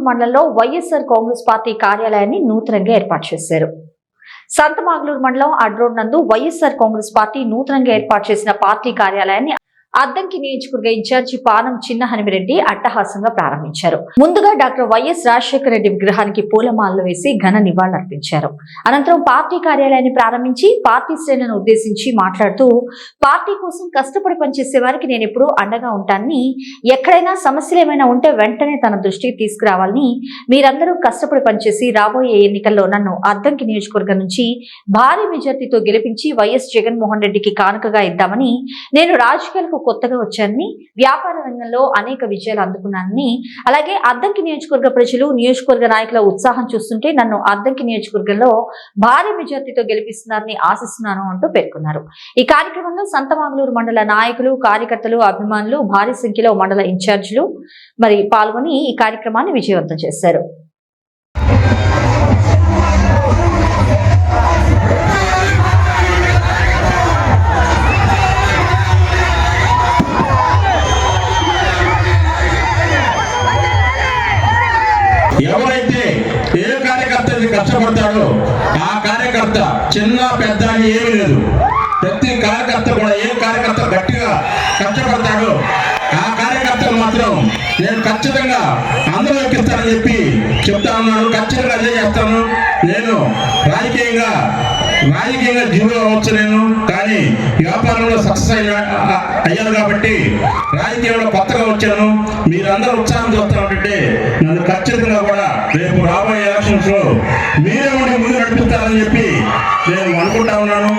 మండలంలో వైఎస్ఆర్ కాంగ్రెస్ పార్టీ కార్యాలయాన్ని నూతనంగా ఏర్పాటు చేశారు. సంతమాగులూరు మండలం అడ్రోడ్ నందు వైఎస్ఆర్ కాంగ్రెస్ పార్టీ నూతనంగా ఏర్పాటు చేసిన పార్టీ కార్యాలయాన్ని అద్దంకి నియోజకవర్గ ఇన్ఛార్జి పానం చిన్న హనుమిరెడ్డి అట్టహాసంగా ప్రారంభించారు. ముందుగా డాక్టర్ వైఎస్ రాజశేఖర రెడ్డి విగ్రహానికి పూలమాలలు వేసి ఘన నివాళులర్పించారు అనంతరం పార్టీ కార్యాలయాన్ని ప్రారంభించి పార్టీ శ్రేణులను ఉద్దేశించి మాట్లాడుతూ పార్టీ కోసం కష్టపడి పనిచేసే వారికి నేను ఎప్పుడూ అండగా ఉంటానని ఎక్కడైనా సమస్యలు ఏమైనా ఉంటే వెంటనే తన దృష్టికి తీసుకురావాలని మీరందరూ కష్టపడి పనిచేసి రాబోయే ఎన్నికల్లో నన్ను అద్దంకి నియోజకవర్గం నుంచి భారీ మెజార్టీతో గెలిపించి వైఎస్ జగన్మోహన్ రెడ్డికి కానుకగా ఇద్దామని నేను రాజకీయాలకు కొత్తగా వచ్చానని వ్యాపార రంగంలో అనేక విజయాలు అందుకున్నానని అలాగే అద్దంకి నియోజకవర్గ ప్రజలు నియోజకవర్గ నాయకుల ఉత్సాహం చూస్తుంటే నన్ను అద్దంకి నియోజకవర్గంలో భారీ మెజార్టీతో గెలిపిస్తున్నారని ఆశిస్తున్నాను అంటూ పేర్కొన్నారు. ఈ కార్యక్రమంలో సంతమాగులూరు మండల నాయకులు కార్యకర్తలు అభిమానులు భారీ సంఖ్యలో మండల ఇన్ఛార్జీలు మరి పాల్గొని ఈ కార్యక్రమాన్ని విజయవంతం చేశారు. కష్టపడతాడో. ఆ కార్యకర్త చిన్న పెద్ద అని ఏమీ లేదు. ప్రతి కార్యకర్త కూడా ఏ కార్యకర్త గట్టిగా కష్టపడతాడో ఆ కార్యకర్తలు మాత్రం నేను ఖచ్చితంగా అందరూ ఎక్కిస్తానని చెప్పి చెప్తా ఉన్నాను ఖచ్చితంగా అదే చేస్తాను. నేను రాజకీయంగా రాజకీయంగా జీవో అవ్వచ్చు నేను కానీ వ్యాపారంలో సక్సెస్ అయిన అయ్యాను కాబట్టి రాజకీయంలో కొత్తగా వచ్చాను. మీరందరూ ఉత్సాహం చూస్తామంటే నన్ను ఖచ్చితంగా కూడా రేపు రాబోయే ఎలక్షన్స్లో మీరే ఉండి ముందు నడిపిస్తారని చెప్పి నేను అనుకుంటా ఉన్నాను.